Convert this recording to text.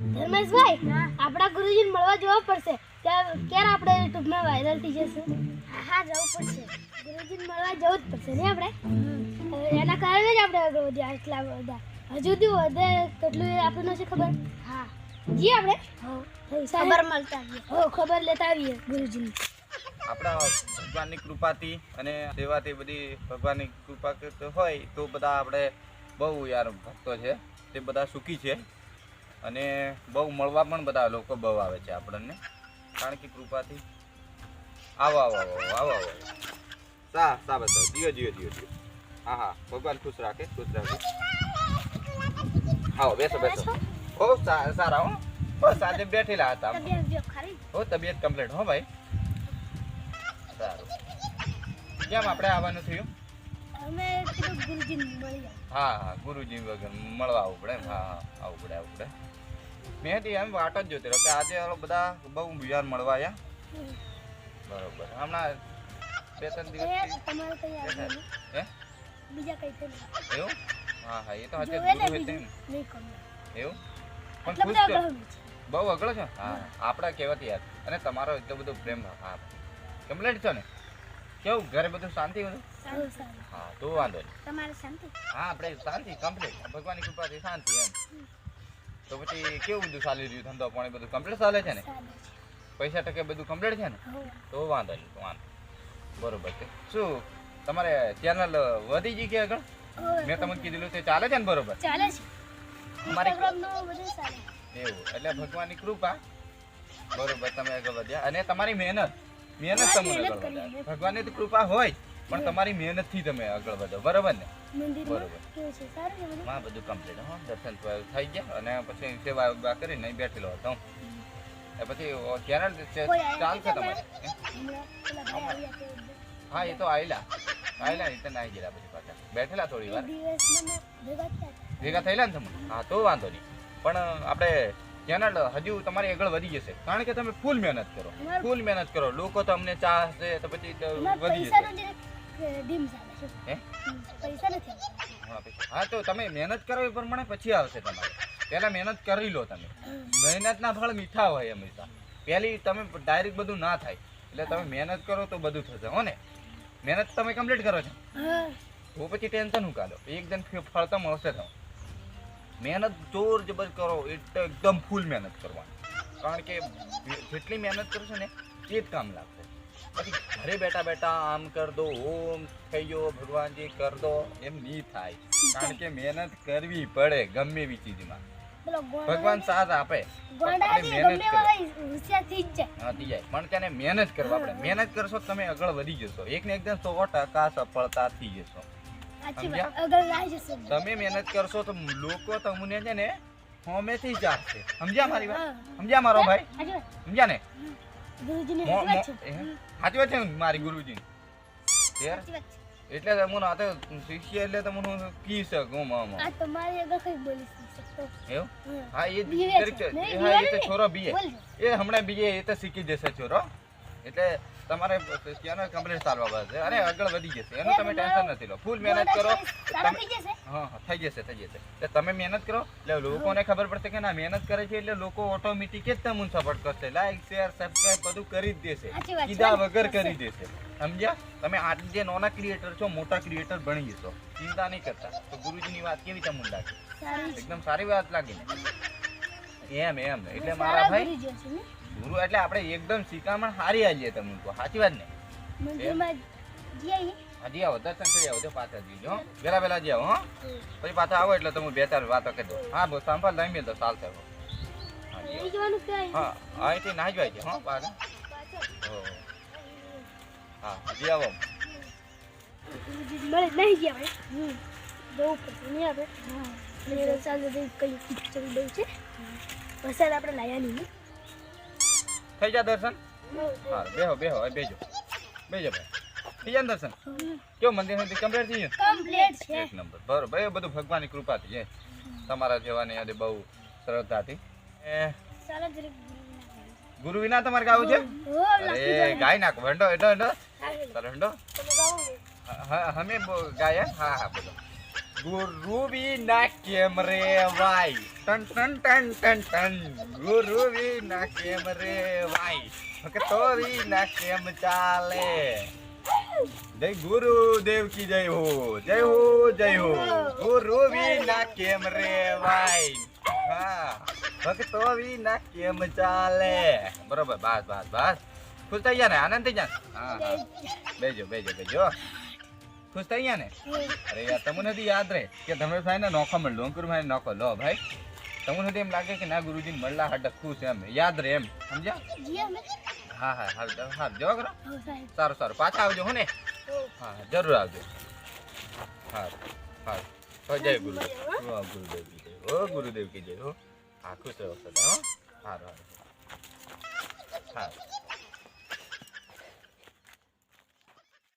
ધર્મેશભાઈ આપણા ગુરુજીને મળવા જવું પડશે. ક્યારે આપણે યુટ્યુબમાં વાયરલ થઈ જશે? હા જવું પડશે. ગુરુજીને મળવા જવું જ પડશે ને આપણે? એના કારણે જ આપણે આગળ વધ્યા આટલા બધા. હજુ સુધી વધે કેટલું આપણને છે ખબર? હા. જી આપણે? ખબર મળતા હો ખબર લેતા આવીએ ગુરુજીની. આપણા ભગવાનની કૃપાથી અને સેવાથી બધી ભગવાનની કૃપા હોય તો બધા આપણે બહુ યાર ભક્તો છે. તે બધા સુખી છે. અને બહુ મળવા પણ બધા લોકો બહુ આવે છે આપણને. કારણ કે કૃપાથી. આવો આવો આવો આવો આવો સા સા બતાવો. જીઓ જીઓ જીઓ જીઓ. હા હા. ભગવાન ખુશ રાખે ખુશ રાખે. આવો બેસો બેસો. ઓ સારા હો. ઓ સાથે બેઠેલા હતા તબિયત હો તબિયત કમ્પ્લીટ હો ભાઈ. સારું. કેમ આપણે આવવાનું થયું? અમે મળી હા હા ગુરુજી વગર મળવા આવવું પડે હા હા આવવું પડે આવવું પડે. મેં હતી એમ વાટ જ જોતી કે આજે હાલો બધા બહુ યાર મળવા આવ્યા બરોબર. હમણાં બે ત્રણ દિવસ તમારે કઈ હે? બીજા કઈ તો એવું? હા હા એ તો હજુ ગુરુ હોય નહીં એવું? પણ ખુશ છો. બહુ અગળ છો? હા આપણા કહેવાથી યાર અને તમારો એટલો બધો પ્રેમ હા. કમ્પ્લીટ છો ને? કેવું? ઘરે બધું શાંતિ બધું? હા તો વાંધો નહીં. તમારે શાંતિ? હા આપણે શાંતિ કમ્પ્લીટ ભગવાનની કૃપાથી શાંતિ એમ. તો પછી કેવું બધું ચાલી રહ્યું? ધંધો પાણી બધું કમ્પ્લીટ ચાલે છે ને? પૈસા ટકે બધું કમ્પ્લીટ છે ને? તો વાંધો નહીં વાંધો બરોબર છે. શું તમારે ચેનલ વધી ગઈ કે આગળ? મેં તમને કીધેલું તે ચાલે છે ને બરોબર? ચાલે છે. અમારી એવું એટલે ભગવાનની કૃપા. બરોબર તમે આગળ વધ્યા. અને તમારી મહેનત. મહેનત તમને આગળ કરી. ભગવાનની તો કૃપા હોય પણ તમારી મહેનતથી તમે આગળ વધો. બરાબર ને? બરોબર. માં બધું? કમ્પ્લીટ હો દર્શન થઈ ગયા અને પછી સેવા વેવા કરીને બેઠેલો હતો એ પછી ક્યારે ચાલશે તમારે. હા? એ તો આવેલા આવેલા એ તો નાઈ ગયેલા પછી પાછા. બેઠેલા થોડી વાર. ભેગા થયેલા ને તમે? હા તો વાંધો નહીં. પણ આપણે ચેનલ હજુ તમારી આગળ વધી જશે. કારણ કે તમે ફૂલ મહેનત કરો. ફૂલ મહેનત કરો. લોકો તમને ચાહશે તો પછી વધી જશે. હે? તો તમે મહેનત કરો એ પ્રમાણે પછી આવશે તમારે. પહેલા મહેનત કરી લો તમે. મહેનતના ફળ મીઠા હોય હંમેશા. પહેલી તમે ડાયરેક્ટ બધું ના થાય. એટલે તમે મહેનત કરો તો બધું થશે હો ને? મહેનત તમે કમ્પ્લીટ કરો છો. તો પછી ટેન્શન હું કાઢો? એકદમ ફળ તો મળશે તો મહેનત જોર જબર કરો એટલે એકદમ ફૂલ મહેનત કરવાની. કારણ કે જેટલી મહેનત કરશો ને એ જ કામ લાગશે. પછી ઘરે બેઠા બેઠા આમ કર દો ઓમ થઈ ગયો ભગવાનજી કર દો એમ નહીં થાય. કારણ કે મહેનત કરવી પડે ગમે એવી ચીજમાં. ભગવાન સાથ આપે મહેનત પણ તેને મહેનત કરવા? પડે મહેનત કરશો તમે આગળ વધી જશો. એક ને એકદમ સો ટકા સફળતા થઈ જશો. તમે મહેનત કરશો તો લોકો તમને છે ને હોમેથી જાગશે. સમજ્યા મારી વાત? સમજ્યા મારો ભાઈ? સમજ્યા ને? સાચી વાત છે. મારી ગુરુજી એટલે તમને આ તો શિષ્ય એટલે તમને કી શકું મામા આ તમારી આગળ કઈ બોલી શકતો એવું? હા. એ હા, એ તો છોરો બીએ એ હમણાં બીજે એ તો શીખી જશે છોરો. એટલે તમારે ત્યાંનો કમ્પ્લેટ ચાલવા પડશે અને આગળ વધી જશે. એનું તમે ટેન્શન નથી લો. ફૂલ મહેનત કરો. તમે થઈ જશે. હા થઈ જશે થઈ જશે. એટલે તમે મહેનત કરો. એટલે લોકોને ખબર પડશે કે ના મહેનત કરે છે એટલે લોકો ઓટોમેટિક જ તમને સપોર્ટ કરશે. લાઈક શેર સબસ્ક્રાઇબ બધું કરી જ દેશે. કીધા વગર કરી દેશે. સમજ્યા? તમે આ જે નોના ક્રિએટર છો મોટા ક્રિએટર બની જશો. ચિંતા નહીં કરતા. તો ગુરુજીની વાત કેવી તમને લાગે એકદમ સારી વાત લાગી ને. એમ એમ. એટલે મારા ભાઈ ગુરુ એટલે આપણે એકદમ શિકામણ હારી આવીએ તમને તો. સાચી વાત ને? જઈ હજી આવો દર્શન કરી આવો તો પાછા જઈ હો વેલા વેલા જ આવો હો. પછી પાછા આવો એટલે તમે બે ચાર વાતો કરી દો. હા બસ સાંભળ લઈ મેલ તો ચાલ સાહેબ હા, અહીંથી ના જવાય છે હો પાછા. હા હજી આવો. મળે નહીં ગયા હમ. જવું નહીં આપણે ચાલો કઈ પિક્ચર બહુ છે. વરસાદ આપણે લાયા નહીં થઈ જા દર્શન? હા બેહો બેહો એ બેજો. બેજો ભાઈ થઈ જા દર્શન? કેવું મંદિર સુધી કમ્પ્લીટ થઈ ગયું? એક નંબર. બરોબર એ બધું ભગવાનની કૃપાથી છે તમારા જેવાની યાદ બહુ શ્રદ્ધાથી. એ ગુરુ વિના તમારે ગાવું છે? અરે. ગાય નાખો. હંડો તમે ગાઓ ને. હા હમે ગાય. હા હા બોલો. ગુરુ વિના કેમ રે વાય. ટન ટન ટન ટન ટન. ગુરુ વિના કેમ રે વાય. ભક્તો વિના કેમ ચાલે. જય ગુરુદેવ કી જય હો જય હો જય હો. ગુરુ વિના કેમ રે વાય. હા ભક્તો વિના કેમ ચાલે. બરોબર બસ બસ બસ. ખુશ થઈ ગયા ને? આનંદ થઈ ગયા હા હા. બેજો બેજો બેજો. ખુશ થઈ ગયા ને અરે યાર તમને નથી યાદ રહે કે તમે ભાઈ ને નોખો મળલો અંકુર ભાઈ નોખો લો ભાઈ તમને નથી એમ લાગે કે ના ગુરુજી મળલા હાટ ખુશ એમ યાદ રહે એમ સમજ્યા જી અમે હા હા હાલ હાલ જો કરો હો સાહેબ સારું સારું પાછા આવજો હો ને હા જરૂર આવજો હા હા હો જય ગુરુદેવ હો ગુરુદેવ કી જય હો ગુરુદેવ કી જય હો હા ખુશ રહો સદા હો સારું સારું હા